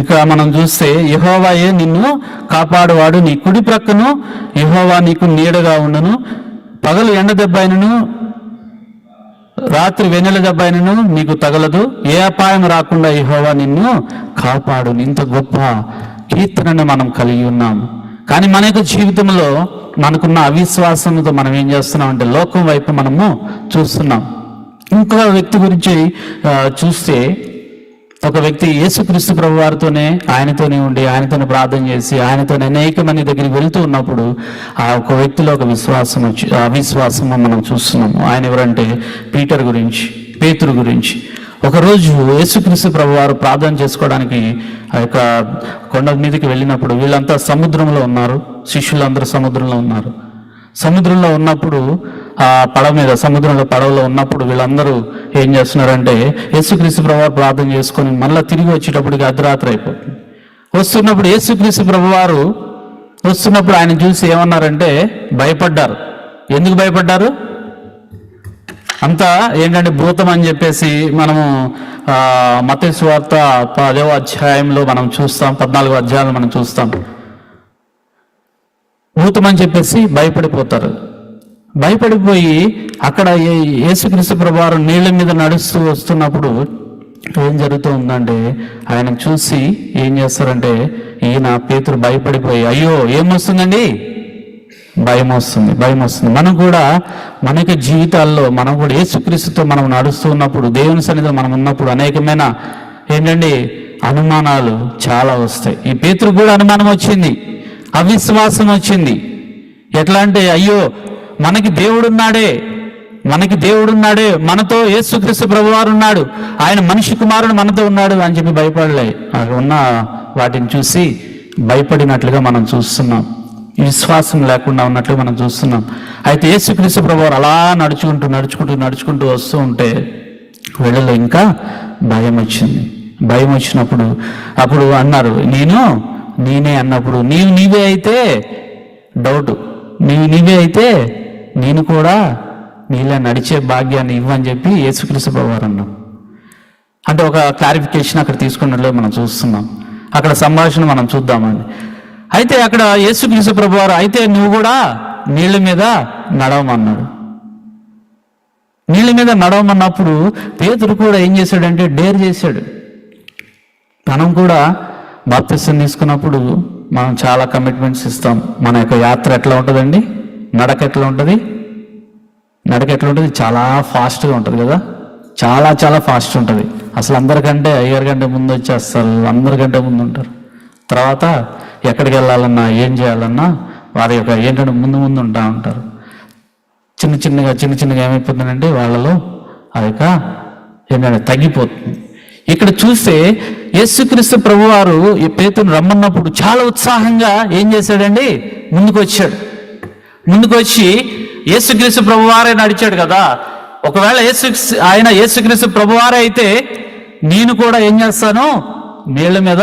ఇక్కడ మనం చూస్తే యహోవాయే నిన్ను కాపాడువాడు నీ కుడి ప్రక్కను యహోవా నీకు నీడగా ఉండును. పగలు ఎండ దెబ్బైనను రాత్రి వెన్నెల దెబ్బైనను నీకు తగలదు. ఏ అపాయం రాకుండా యహోవా నిన్ను కాపాడు. ఇంత గొప్ప కీర్తనను మనం కలిగి ఉన్నాం. కానీ మన యొక్క జీవితంలో మనకున్న అవిశ్వాసంతో మనం ఏం చేస్తున్నాం అంటే లోకం వైపు మనము చూస్తున్నాం. ఇంకో వ్యక్తి గురించి చూస్తే ఒక వ్యక్తి యేసుక్రీస్తు ప్రభు వారితోనే ఆయనతోనే ఉండి ఆయనతోనే ప్రార్థన చేసి ఆయనతోనే అనేక మంది దగ్గరికి వెళ్తూ ఉన్నప్పుడు ఆ ఒక వ్యక్తిలో ఒక విశ్వాసం వచ్చి ఆ విశ్వాసం మనం చూస్తున్నాము. ఆయన ఎవరంటే పీటర్ గురించి పేతురు గురించి. ఒకరోజు యేసుక్రీస్తు ప్రభు వారు ప్రార్థన చేసుకోవడానికి ఆ యొక్క కొండ మీదకి వెళ్ళినప్పుడు వీళ్ళంతా సముద్రంలో ఉన్నారు. శిష్యులందరూ సముద్రంలో ఉన్నారు. సముద్రంలో ఉన్నప్పుడు ఆ పడవ మీద సముద్రంలో పడవలో ఉన్నప్పుడు వీళ్ళందరూ ఏం చేస్తున్నారంటే యేసుక్రీస్తు ప్రభువారు ప్రార్థన చేసుకొని మళ్ళీ తిరిగి వచ్చేటప్పటికి అర్ధరాత్రి అయిపోతుంది. వస్తున్నప్పుడు యేసుక్రీస్తు ప్రభువారు వస్తున్నప్పుడు ఆయన చూసి ఏమన్నారంటే భయపడ్డారు. ఎందుకు భయపడ్డారు? అంతా ఏంటంటే భూతం అని చెప్పేసి మనము మత మతేసు వార్త పదవ అధ్యాయంలో మనం చూస్తాం పద్నాలుగో అధ్యాయంలో మనం చూస్తాం. భూతం అని చెప్పేసి భయపడిపోతారు. భయపడిపోయి అక్కడ ఏ- యేసుక్రీస్తు ప్రభువారు నీళ్ళ మీద నడుస్తూ వస్తున్నప్పుడు ఏం జరుగుతూ ఉందంటే ఆయన చూసి ఏం చేస్తారంటే ఈయన పేతురు భయపడిపోయి అయ్యో ఏమొస్తుందండి భయం వస్తుంది భయం వస్తుంది. మనం కూడా మన యొక్క జీవితాల్లో మనం కూడా యేసుక్రీస్తుతో మనం నడుస్తూ ఉన్నప్పుడు దేవుని సన్నిధిలో మనం ఉన్నప్పుడు అనేకమైన ఏంటండి? అనుమానాలు చాలా వస్తాయి. ఈ పేతురు కూడా అనుమానం వచ్చింది అవిశ్వాసం వచ్చింది. ఎట్లా అంటే అయ్యో మనకి దేవుడున్నాడే. మనకి దేవుడున్నాడే. మనతో యేసుక్రీస్తు ప్రభువారు ఉన్నాడు ఆయన మనిషి కుమారుడు మనతో ఉన్నాడు అని చెప్పి భయపడలే. అక్కడ ఉన్న వాటిని చూసి భయపడినట్లుగా మనం చూస్తున్నాం. విశ్వాసం లేకుండా ఉన్నట్లు మనం చూస్తున్నాం. అయితే యేసుక్రీస్తు ప్రభువారు అలా నడుచుకుంటూ నడుచుకుంటూ నడుచుకుంటూ వస్తూ ఉంటే వెళ్ళలో ఇంకా భయం వచ్చింది. భయం వచ్చినప్పుడు అప్పుడు అన్నారు నేను నేనే అన్నప్పుడు నీవు నీవే అయితే డౌట్. నీవు నీవే అయితే నేను కూడా నీలా నడిచే భాగ్యాన్ని ఇవ్వని చెప్పి యేసుక్రీస్తు ప్రభువారు అన్నాం అంటే ఒక క్లారిఫికేషన్ అక్కడ తీసుకున్నట్లే మనం చూస్తున్నాం. అక్కడ సంభాషణ మనం చూద్దామండి. అయితే అక్కడ యేసుక్రీస్తు ప్రభువారు అయితే నువ్వు కూడా నీళ్ళ మీద నడవమన్నాడు. నీళ్ళ మీద నడవమన్నప్పుడు పేతురు కూడా ఏం చేశాడంటే డేర్ చేశాడు. మనం కూడా బాప్తిస్తం తీసుకున్నప్పుడు మనం చాలా కమిట్మెంట్స్ ఇస్తాం. మన యొక్క యాత్ర ఎట్లా ఉంటుందండి? నడక ఎట్లా ఉంటుంది? నడక ఎట్లా ఉంటుంది? చాలా ఫాస్ట్గా ఉంటుంది కదా? చాలా చాలా ఫాస్ట్ ఉంటుంది. అసలు అందరికంటే అయ్యారు కంటే ముందు వచ్చేస్తారు అందరికంటే ముందు ఉంటారు. తర్వాత ఎక్కడికి వెళ్ళాలన్నా ఏం చేయాలన్నా వారి యొక్క ఏంటంటే ముందు ముందు ఉంటా ఉంటారు. చిన్న చిన్నగా చిన్న చిన్నగా ఏమైపోతుందంటే వాళ్ళలో ఆ యొక్క ఏంటంటే తగ్గిపోతుంది. ఇక్కడ చూస్తే యేసుక్రీస్తు ప్రభువారు ఈ పేతును రమ్మన్నప్పుడు చాలా ఉత్సాహంగా ఏం చేశాడండి? ముందుకు వచ్చాడు ముందుకు వచ్చి యేసుక్రీస్తు ప్రభువారే నడిచాడు కదా. ఒకవేళ యేసు ఆయన యేసుక్రీస్తు ప్రభువారే అయితే నేను కూడా ఏం చేస్తాను? నీళ్ళ మీద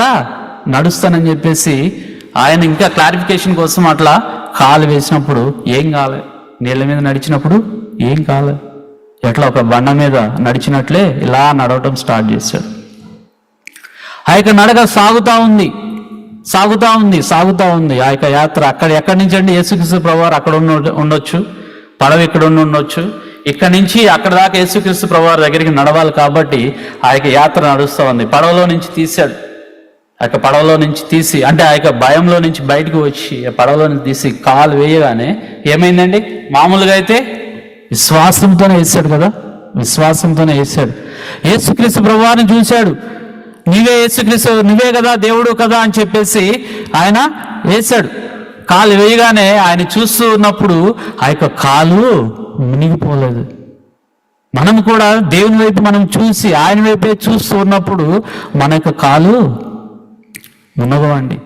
నడుస్తానని చెప్పేసి ఆయన ఇంకా క్లారిఫికేషన్ కోసం అట్లా కాలు వేసినప్పుడు ఏం కాలే. నీళ్ళ మీద నడిచినప్పుడు ఏం కాలే. ఎట్లా ఒక బండ మీద నడిచినట్లే ఇలా నడవటం స్టార్ట్ చేశాడు. ఆ యొక్క నడక సాగుతూ ఉంది. సాగుతా ఉంది సాగుతూ ఉంది. ఆ యొక్క యాత్ర అక్కడ ఎక్కడి నుంచి అండి? యేసుక్రీస్తు ప్రభువారు అక్కడ ఉన్న ఉండొచ్చు. పడవ ఇక్కడ ఉండి ఉండొచ్చు. ఇక్కడ నుంచి అక్కడ దాకా యేసుక్రీస్తు ప్రభువారి దగ్గరికి నడవాలి కాబట్టి ఆ యొక్క యాత్ర నడుస్తూ ఉంది. పడవలో నుంచి తీశాడు. ఆ యొక్క పడవలో నుంచి తీసి అంటే ఆ యొక్క భయంలో నుంచి బయటకు వచ్చి ఆ పడవలో నుంచి తీసి కాలు వేయగానే ఏమైందండి? మామూలుగా అయితే విశ్వాసంతోనే వేసాడు కదా? విశ్వాసంతోనే వేసాడు యేసుక్రీస్తు ప్రభువారిని చూశాడు. నీవే యేసుక్రీస్తు నువ్వే కదా దేవుడు కదా అని చెప్పేసి ఆయన వేశాడు. కాలు వేయగానే ఆయన చూస్తూ ఉన్నప్పుడు ఆ యొక్క కాలు మునిగిపోలేదు. మనం కూడా దేవుని వైపు మనం చూసి ఆయన వైపే చూస్తూ ఉన్నప్పుడు మన యొక్క కాలు మునగవండి.